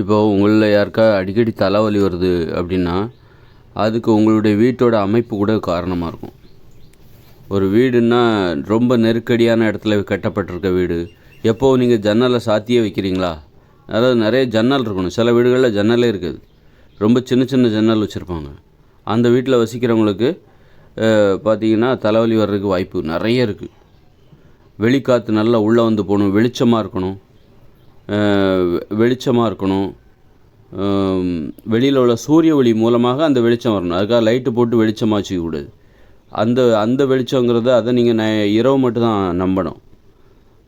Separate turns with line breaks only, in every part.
இப்போ உங்களில் யாருக்கா அடிக்கடி தலைவலி வருது அப்படின்னா அதுக்கு உங்களுடைய வீட்டோட அமைப்பு கூட காரணமாக இருக்கும். ஒரு வீடுன்னா ரொம்ப நெருக்கடியான இடத்துல கட்டப்பட்டிருக்க வீடு. எப்போது நீங்கள் ஜன்னலை சாத்தியே வைக்கிறீங்களா? அதாவது நிறைய ஜன்னல் இருக்கணும். சில வீடுகளில் ஜன்னலே இருக்காது. ரொம்ப சின்ன சின்ன ஜன்னல் வச்சுருப்பாங்க. அந்த வீட்டில் வசிக்கிறவங்களுக்கு பார்த்திங்கன்னா பார்த்தீங்கன்னா தலைவலி வர்றதுக்கு வாய்ப்பு நிறைய இருக்குது வெளிக்காற்று நல்லா உள்ளே வந்து போகணும். வெளிச்சமாக இருக்கணும். வெளிச்சமாக இருக்கணும். வெளியில் உள்ள சூரிய ஒளி மூலமாக அந்த வெளிச்சம் வரணும். அதுக்காக லைட்டு போட்டு வெளிச்சமாக வச்சுக்கக்கூடாது. அந்த அந்த வெளிச்சங்கிறத அதை நீங்கள் ந இரவு மட்டும்தான் நம்பணும்.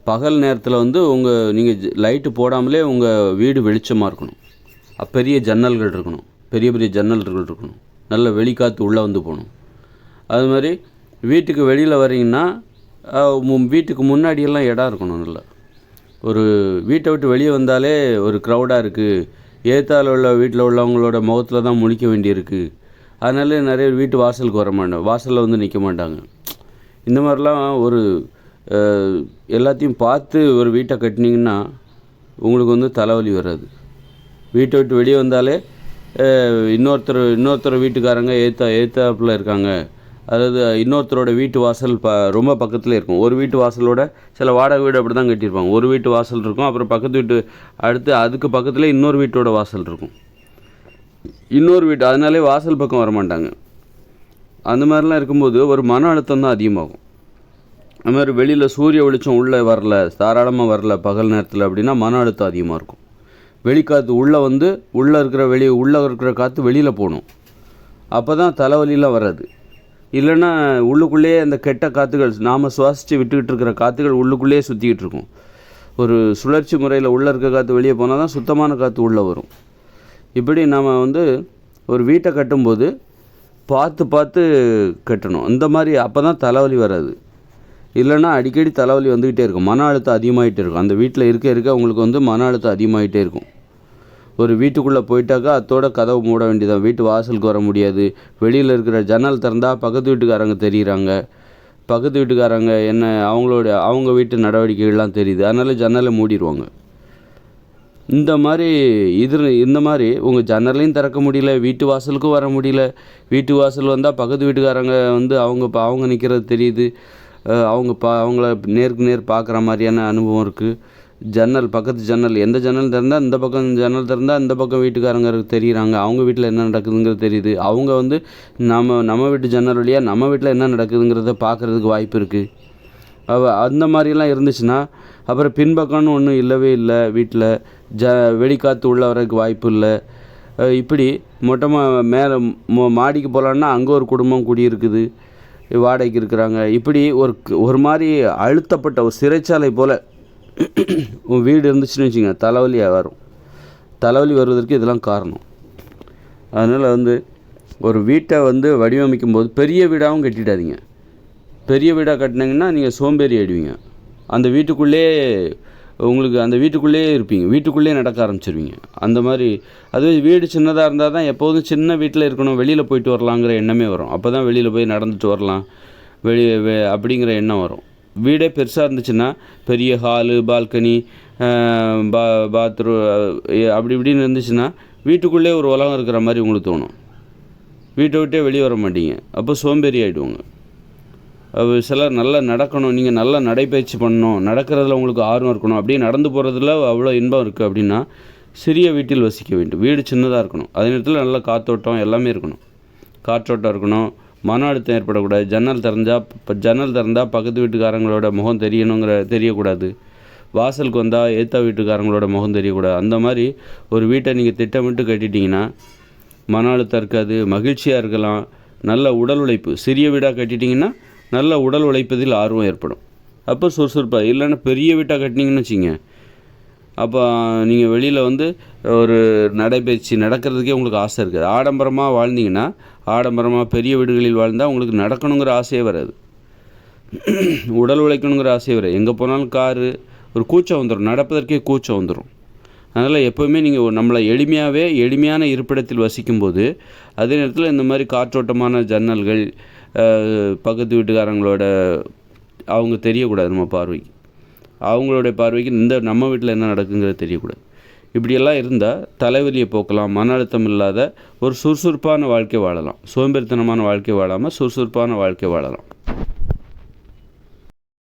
பகல் நேரத்தில் வந்து உங்கள் நீங்கள் லைட்டு போடாமலே உங்கள் வீடு வெளிச்சமாக இருக்கணும். பெரிய ஜன்னல்கள் இருக்கணும். பெரிய பெரிய ஜன்னல்கள் இருக்கணும். நல்ல வெளிக்காற்று உள்ளே வந்து போகணும். அது மாதிரி வீட்டுக்கு வெளியில் வரீங்கன்னா மு- வீட்டுக்கு முன்னாடியெல்லாம் இடம் இருக்கணும் நல்லா. ஒரு வீட்டை விட்டு வெளியே வந்தாலே ஒரு க்ரௌடாக இருக்குது ஏத்தால உள்ள வீட்டில் உள்ளவங்களோட முகத்தில் தான் முழிக்க வேண்டியிருக்கு. அதனால நிறைய வீட்டு வாசலுக்கு வர மாட்டாங்க வாசலில் வந்து நிற்க மாட்டாங்க. இந்த மாதிரிலாம் ஒரு எல்லாத்தையும் பார்த்து ஒரு வீட்டை கட்டினீங்கன்னா உங்களுக்கு வந்து தலைவலி வராது. வீட்டை விட்டு வெளியே வந்தாலே இன்னொருத்தர் இன்னொருத்தர் வீட்டுக்காரங்க ஏத்தா ஏத்தாப்பில் இருக்காங்க. அதாவது இன்னொருத்தரோட வீட்டு வாசல் ப ரொம்ப பக்கத்தில் இருக்கும். ஒரு வீட்டு வாசலோட சில வாடகை வீடு அப்படி தான் கட்டியிருப்பாங்க. ஒரு வீட்டு வாசல் இருக்கும். அப்புறம் பக்கத்து வீட்டு அடுத்து அதுக்கு பக்கத்தில் இன்னொரு வீட்டோட வாசல் இருக்கும். இன்னொரு வீட்டு அதனாலே வாசல் பக்கம் வர மாட்டாங்க அந்த மாதிரிலாம் இருக்கும்போது ஒரு மன அழுத்தம் தான் அதிகமாகும். அது மாதிரி வெளியில் சூரிய வெளிச்சம் உள்ளே வரல தாராளமாக வரல பகல் நேரத்தில் அப்படின்னா மன அழுத்தம் அதிகமாக இருக்கும். வெளிக்காற்று உள்ளே வந்து உள்ளே இருக்கிற வெளியே உள்ளே இருக்கிற காற்று வெளியில் போகணும். அப்போ தான் தலைவலிலாம் வராது. இல்லைன்னா உள்ளுக்குள்ளேயே அந்த கெட்ட காற்றுகள் நாம் சுவாசித்து விட்டுக்கிட்டு இருக்கிற காற்றுகள் உள்ளுக்குள்ளேயே சுற்றிக்கிட்டு இருக்கும். ஒரு சுழற்சி முறையில் உள்ளே இருக்க காற்று வெளியே போனால் தான் சுத்தமான காற்று உள்ளே வரும். இப்படி நாம் வந்து ஒரு வீட்டை கட்டும்போது பார்த்து பார்த்து கட்டணும். இந்த மாதிரி அப்போ தான் தலைவலி வராது. இல்லைன்னா அடிக்கடி தலைவலி வந்துக்கிட்டே இருக்கும். மன அழுத்தம் அதிகமாகிட்டே இருக்கும். அந்த வீட்டில் இருக்க இருக்க உங்களுக்கு வந்து மன அழுத்தம் அதிகமாகிட்டே இருக்கும். ஒரு வீட்டுக்குள்ளே போயிட்டாக்கா அத்தோட கதவு மூட வேண்டியதான் வீட்டு வாசலுக்கு வர முடியாது. வெளியில் இருக்கிற ஜன்னல் திறந்தால் பக்கத்து வீட்டுக்காரங்க தெரியுறாங்க. பக்கத்து வீட்டுக்காரங்க என்ன அவங்களோட அவங்க வீட்டு நடவடிக்கைகள்லாம் தெரியுது. அதனால ஜன்னலை மூடிடுவாங்க இந்த மாதிரி இது இந்த மாதிரி உங்கள் ஜன்னலையும் திறக்க முடியல வீட்டு வாசலுக்கும் வர முடியல. வீட்டு வாசல் வந்தால் பக்கத்து வீட்டுக்காரங்க வந்து அவங்க பா- அவங்க நிற்கிறது தெரியுது. அவங்க பா அவங்கள நேருக்கு நேர் பார்க்குற மாதிரியான அனுபவம் இருக்குது ஜன்னல் பக்கத்து ஜன்னல் எந்த ஜன்னல் திறந்தால் இந்த பக்கம் ஜன்னல் திறந்தால் இந்த பக்கம் வீட்டுக்காரங்க தெரியுறாங்க. அவங்க வீட்டில் என்ன நடக்குதுங்கிறது தெரியுது. அவங்க வந்து நம்ம நம்ம வீட்டு ஜன்னல் வழியாக நம்ம வீட்டில் என்ன நடக்குதுங்கிறத பார்க்குறதுக்கு வாய்ப்பு இருக்குது அவ அந்த மாதிரிலாம் இருந்துச்சுன்னா அப்புறம் பின்பக்கம்னு ஒன்றும் இல்லவே இல்லை வீட்டில் ஜ வெடிக்காற்று உள்ள வரதுக்கு வாய்ப்பு இல்லை. இப்படி மொட்டை மா மேலே மோ மாடிக்கு போகலான்னா அங்கே ஒரு குடும்பம் குடியிருக்குது. வாடகைக்கு இருக்கிறாங்க. இப்படி ஒரு ஒரு மாதிரி அழுத்தப்பட்ட ஒரு சிறைச்சாலை போல் உன் வீடு இருந்துச்சுன்னு வச்சுங்க தலைவலியாக வரும். தலைவலி வருவதற்கு இதெல்லாம் காரணம். அதனால் வந்து ஒரு வீட்டை வந்து வடிவமைக்கும் போது பெரிய வீடாகவும் கட்டிடாதீங்க. பெரிய வீடாக கட்டினீங்கன்னா நீங்கள் சோம்பேறி ஆயிடுவீங்க. அந்த வீட்டுக்குள்ளேயே உங்களுக்கு அந்த வீட்டுக்குள்ளேயே இருப்பீங்க. வீட்டுக்குள்ளேயே நடக்க ஆரம்பிச்சிருவீங்க. அந்த மாதிரி அதுவே வீடு சின்னதாக இருந்தால் தான் எப்போதும் சின்ன வீட்டில் இருக்கணும் வெளியில் போயிட்டு வரலாங்கிற எண்ணமே வரும். அப்போ தான் வெளியில் போய் நடந்துட்டு வரலாம். வெளியே வெ- அப்படிங்கிற எண்ணம் வரும். வீடே பெருசாக இருந்துச்சுன்னா பெரிய ஹாலு பால்கனி பா பாத்ரூம் அப்படி இப்படின்னு இருந்துச்சுன்னா வீட்டுக்குள்ளே ஒரு உலகம் இருக்கிற மாதிரி உங்களுக்கு தோணும். வீட்டை விட்டே வெளியே வர மாட்டீங்க. அப்போ சோம்பேறி ஆகிடுவாங்க அது சிலர் நல்லா நடக்கணும் நீங்கள் நல்லா நடைப்பயிற்சி பண்ணணும் நடக்கிறதுல உங்களுக்கு ஆர்வம் இருக்கணும். அப்படியே நடந்து போகிறதுல அவ்வளோ இன்பம் இருக்குது அப்படின்னா சிறிய வீட்டில் வசிக்க வேண்டும். வீடு சின்னதாக இருக்கணும். அதே நேரத்தில் நல்ல காத்தோட்டம் எல்லாமே இருக்கணும். காற்றோட்டம் இருக்கணும். மன அழுத்தம் ஏற்படக்கூடாது. ஜன்னல் திறந்தால் இப்போ ஜன்னல் திறந்தால் பக்கத்து வீட்டுக்காரங்களோட முகம் தெரியணுங்கிற தெரியக்கூடாது. வாசலுக்கு வந்தால் ஏத்தா வீட்டுக்காரங்களோட முகம் தெரியக்கூடாது. அந்த மாதிரி ஒரு வீட்டை நீங்கள் திட்டமிட்டு கட்டிட்டீங்கன்னா மன அழுத்தம் இருக்காது மகிழ்ச்சியாக இருக்கலாம் நல்ல உடல் உழைப்பு சிறிய வீடாக கட்டிட்டிங்கன்னா நல்ல உடல் உழைப்பதில் ஆர்வம் ஏற்படும். அப்போ சுறுசுறுப்பாக இல்லைன்னா பெரிய வீட்டாக கட்டினீங்கன்னு வச்சிங்க அப்போ நீங்கள் வெளியில் வந்து ஒரு நடைபயிற்சி நடக்கிறதுக்கே உங்களுக்கு ஆசை இருக்குது. ஆடம்பரமாக வாழ்ந்தீங்கன்னா ஆடம்பரமாக பெரிய வீடுகளில் வாழ்ந்தால் உங்களுக்கு நடக்கணுங்கிற ஆசையே வராது. உடல் உழைக்கணுங்கிற ஆசையே வராது. எங்கே போனாலும் காரு ஒரு கூச்சம் வந்துடும் நடப்பதற்கே கூச்சம் வந்துடும் அதனால் எப்போவுமே நீங்கள் நம்மளை எளிமையாகவே எளிமையான இருப்பிடத்தில் வசிக்கும்போது அதே நேரத்தில் இந்த மாதிரி காற்றோட்டமான ஜன்னல்கள் பக்கத்து வீட்டுக்காரங்களோட அவங்க தெரியக்கூடாது நம்ம பார்வைக்கு. அவங்களுடைய பார்வைக்கு இந்த நம்ம வீட்டில் என்ன நடக்குங்கிறது தெரியக்கூடாது. இப்படியெல்லாம் இருந்தால் தலைவலியை போக்கலாம் மன அழுத்தம் இல்லாத ஒரு சுறுசுறுப்பான வாழ்க்கை வாழலாம். சோம்பேறித்தனமான வாழ்க்கை வாழாமல் சுறுசுறுப்பான வாழ்க்கை வாழலாம்.